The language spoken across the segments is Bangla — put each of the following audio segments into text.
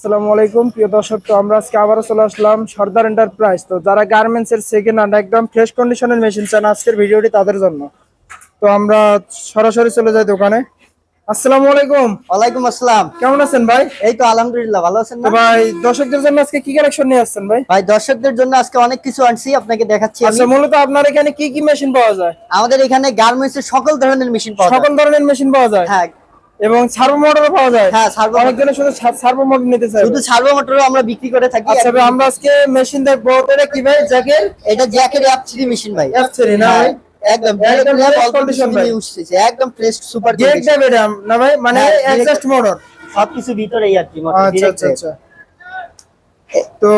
আসসালামু আলাইকুম প্রিয় দর্শক তো আমরা আজকে আবারও চলে আসলাম সর্দার এন্টারপ্রাইজ তো যারা গার্মেন্টস এর সেকেন্ড হ্যান্ড একদম ফ্রেশ কন্ডিশনের মেশিন চান আজকের ভিডিওটি তাদের জন্য। তো আমরা সরাসরি চলে যাই দোকানে। আসসালামু আলাইকুম। ওয়ালাইকুম আসসালাম। কেমন আছেন ভাই? এই তো আলহামদুলিল্লাহ ভালো আছেন তো ভাই দর্শকদের জন্য আজকে কি কালেকশন নিয়ে আসছেন ভাই? ভাই দর্শকদের জন্য আজকে অনেক কিছু আনছি আপনাকে দেখাচ্ছি আচ্ছা মূলত আপনার এখানে কি কি মেশিন পাওয়া যায়? আমাদের এখানে গার্মেন্টস এর সকল ধরনের মেশিন পাওয়া যায়। সকল ধরনের মেশিন পাওয়া যায়? হ্যাঁ এবং সার্ভো মোটরও পাওয়া যায়। হ্যাঁ, servo অনেকজনের শুধু সার্ভো মোটর নিতে চাই শুধু সার্ভো মোটরও আমরা বিক্রি করে থাকি। আচ্ছা ভাই আমরা আজকে মেশিন দেখব এটা কি ভাই? জ্যাকের এটা জ্যাকের অ্যাপ থ্রি মেশিন ভাই। অ্যাপ থ্রি না ভাই? একদম। কিছুদিনে ভাই। একদম ফ্রেশ সুপার গেট দেবে না ভাই মানে হ্যাঁ, অ্যাডজাস্ট মোটর সবকিছু ভিতরেই আর কি মোটর আচ্ছা আচ্ছা আচ্ছা। তো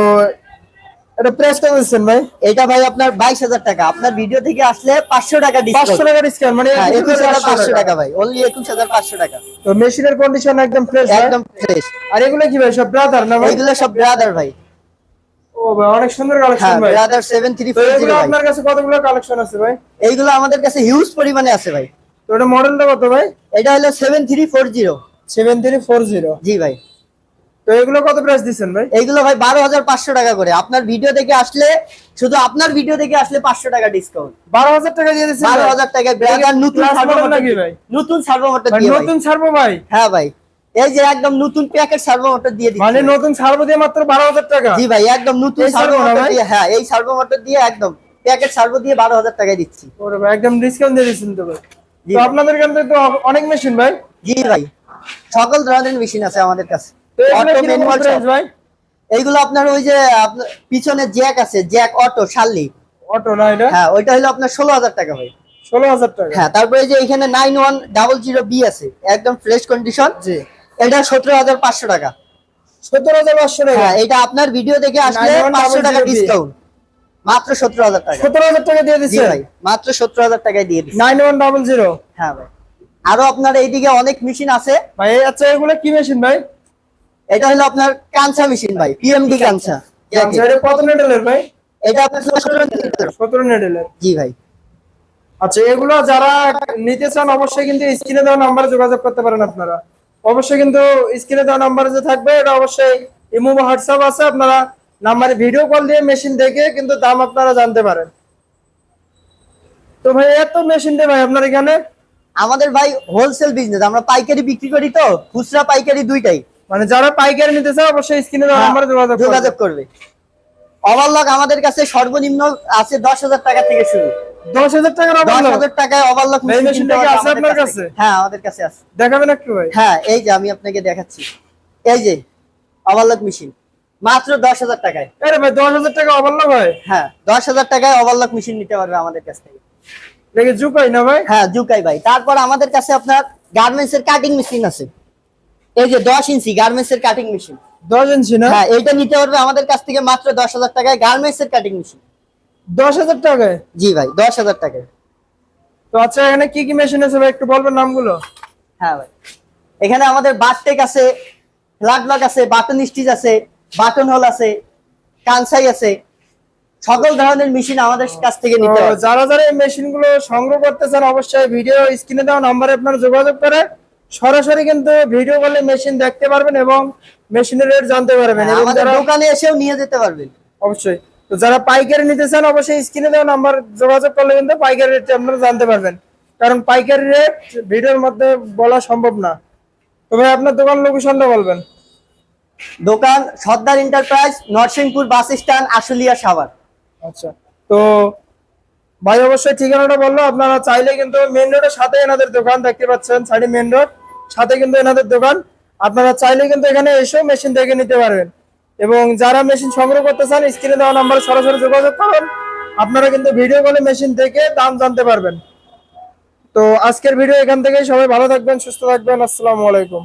এটা প্রেস দিচ্ছেন ভাই। এটা ভাই আপনার বাইশ হাজার টাকা। আপনার ভিডিও থেকে আসলে পাঁচশো টাকা পাঁচশো ডিসকাউন্ট টাকার স্ক্যান মানে হ্যাঁ একুশ একুশ হাজার হাজার পাঁচশো টাকা টাকা। ভাই। অনলি একুশ হাজার পাঁচশো টাকা। তো মেশিনের কন্ডিশন একদম ফ্রেশ একদম ফ্রেশ আর এগুলো কি ভাই সব ব্রাদার না ভাই? এইগুলো সব ব্রাদার ভাই। ও ভাই অনেক সুন্দর কালেকশন হ্যাঁ ভাই। ব্রাদার এগুলো আপনার কাছে কতগুলো কালেকশন আছে ভাই? এইগুলো আমাদের কাছে হিউজ পরিমাণে আছে ভাই। তো এটা মডেলটা কত ভাই? এটা হলো seven three four zero seven three four zero G ভাই। তো এগুলো কত প্রাইস দিচ্ছেন ভাই? এইগুলো ভাই বারো হাজার পাঁচশো টাকা করে। আপনার ভিডিও থেকে আসলে শুধু আপনার ভিডিও থেকে আসলে পাঁচশো টাকা ডিসকাউন্ট বারো হাজার টাকা দিয়ে দিচ্ছেন বারো হাজার ব্রাদার নতুন Class সার্ভো model মোটর নাকি ভাই? নতুন সার্ভো ভাই। নতুন হ্যাঁ ভাই। এই যে একদম নতুন প্যাকেট সার্ভো মোটর দিয়ে দিচ্ছি। মানে নতুন ছাড়বো দিয়ে মাত্র বারো হাজার টাকা? জি ভাই একদম নতুন সার্ভো মোটর দিয়ে হ্যাঁ এই সার্ভো মোটর দিয়ে একদম প্যাকেট সার্ভো দিয়ে বারো হাজার টাকায় দিচ্ছি। ওরে ভাই একদম ডিসকাউন্ট দিয়ে দিচ্ছেন তো ভাই। তো আপনাদের থেকে তো অনেক মেশিন ভাই? জি ভাই। সকল ধরনের মেশিন আছে আমাদের কাছে। এগুলো অটো ম্যানুয়াল ভাই। এইগুলো আপনার ওই যে পিছনে জ্যাক আছে জ্যাক অটো শার্লি অটো না এটা? হ্যাঁ ওইটা হলো আপনার ষোলো হাজার টাকা ভাই। ষোলো হাজার টাকা? হ্যাঁ তারপরে যে এখানে nine one double zero B আছে একদম ফ্রেশ কন্ডিশন জি। এটা সতেরো হাজার পাঁচশো টাকা। সত্তর হাজার পাঁচশো টাকা? হ্যাঁ এটা আপনার ভিডিও দেখে আসলে পাঁচশো টাকা ডিসকাউন্ট মাত্র সতেরো হাজার টাকা। সত্তর হাজার টাকা দিয়ে দিচ্ছে? ভাই মাত্র সতেরো হাজার টাকায় দিয়ে দিচ্ছি। নাইন ওয়ান ডাবল জিরো হ্যাঁ ভাই। আরও আপনার এইদিকে অনেক মেশিন আছে। ভাই আচ্ছা এগুলো কি মেশিন ভাই? এটা হলো আপনার কাঞ্চা মেশিন ভাই পিএমডি কাঞ্চা আচ্ছা, কত নেটেলের ভাই? এটা আপনার সতেরো লিটার। জি ভাই। আচ্ছা এগুলো যারা নিতে চান অবশ্যই কিন্তু স্ক্রিনে দেওয়া নাম্বারে যোগাযোগ করতে পারেন আপনারা। অবশ্যই কিন্তু স্ক্রিনে দেওয়া নাম্বারে যে থাকবে এটা অবশ্যই ইমো বা হোয়াটসঅ্যাপ আছে আপনারা নাম্বারে ভিডিও কল দিয়ে মেশিন দেখে কিন্তু দাম আপনারা জানতে পারেন। তো ভাই এত মেশিন দেয় ভাই আপনার এখানে? আমাদের ভাই হোলসেল বিজনেস আমরা পাইকারি বিক্রি করি তো খুচরা পাইকারি দুইটাই। মানে যারা পাইকারি নিতে চায় অবশ্যই স্ক্রিনে দেওয়া নাম্বারে যোগাযোগ। হ্যাঁ, যোগাযোগ করবে। ওভারলক আমাদের কাছে সর্বনিম্ন আছে দশ হাজার টাকা থেকে শুরু। দশ হাজার টাকার দশ অবদান হাজার টাকায় ওভারলক এই মেশিনটা কি আছে আপনার কাছে? হ্যাঁ আমাদের কাছে আছে। দেখাবেন একটু ভাই। হ্যাঁ এই যে আমি আপনাকে দেখাচ্ছি। এই যে ওভারলক মেশিন মাত্র দশ হাজার টাকায়। আরে ভাই দশ হাজার টাকা অবল্লা ভাই হ্যাঁ দশ হাজার টাকায় ওভারলক মেশিন নিতে পারবে আমাদের কাছ থেকে। দেখে জুকাই না ভাই? হ্যাঁ জুকাই ভাই। তারপর আমাদের কাছে আপনার গার্মেন্টস এর কাটিং মেশিন আছে। এই যে দশ ইঞ্চি গার্মেন্টস এর কাটিং মেশিন দশ ইঞ্চি না? হ্যাঁ এইটা নিতে পারবে আমাদের কাছ থেকে মাত্র দশ হাজার টাকায় গার্মেন্টস এর কাটিং মেশিন দশ হাজার টাকায়? জি ভাই দশ হাজার টাকায়। তো আচ্ছা এখানে কি কি মেশিন আছে ভাই? একটু বলবেন নামগুলো। হ্যাঁ ভাই এখানে আমাদের বারটেক আছে ফ্ল্যাট লক আছে বাটন স্টিচ আছে বাটন হোল আছে কানসাই আছে সকল ধরনের মেশিন আমাদের কাছ থেকে নিতে পারবে। যারা যারা এই মেশিনগুলো সংগ্রহ করতে চান অবশ্যই ভিডিও স্ক্রিনে দেওয়া নাম্বারে আপনারা যোগাযোগ করে সরাসরি কিন্তু ভিডিও কলে মেশিন দেখতে পারবেন এবং মেশিনের রেট জানতে পারবেন। আমাদের দোকানে এসেও নিয়ে যেতে পারবেন। অবশ্যই। তো যারা পাইকারি নিতে চান অবশ্যই স্ক্রিনে দেওয়া নাম্বার যোগাযোগ করলে কিন্তু পাইকারি রেট আপনারা জানতে পারবেন। কারণ পাইকারি রেট ভিডিওর মধ্যে বলা সম্ভব না। তবে আপনার দোকান লোকেশনটা বলবেন। দোকান Sardar enterprise Narsinghpur bus stand Ashulia Savar. আচ্ছা। তো ভাই অবশ্যই ঠিকানাটা বলল। আপনারা চাইলে কিন্তু মেন রোডের সাথে এনাদের দোকান দেখতে পাচ্ছেন সাইডে মেন রোড সাথে কিন্তু এনাদের দোকান। আপনারা চাইলে কিন্তু এখানে এসেও মেশিন দেখে নিতে পারবেন। এবং যারা মেশিন সংগ্রহ করতে চান স্ক্রিনে দেওয়া নাম্বারে সরাসরি যোগাযোগ করুন। আপনারা কিন্তু ভিডিও কলে মেশিন দেখে দাম জানতে পারবেন। তো আজকের ভিডিও এখান থেকে সবাই ভালো থাকবেন, সুস্থ থাকবেন। আসসালামু আলাইকুম।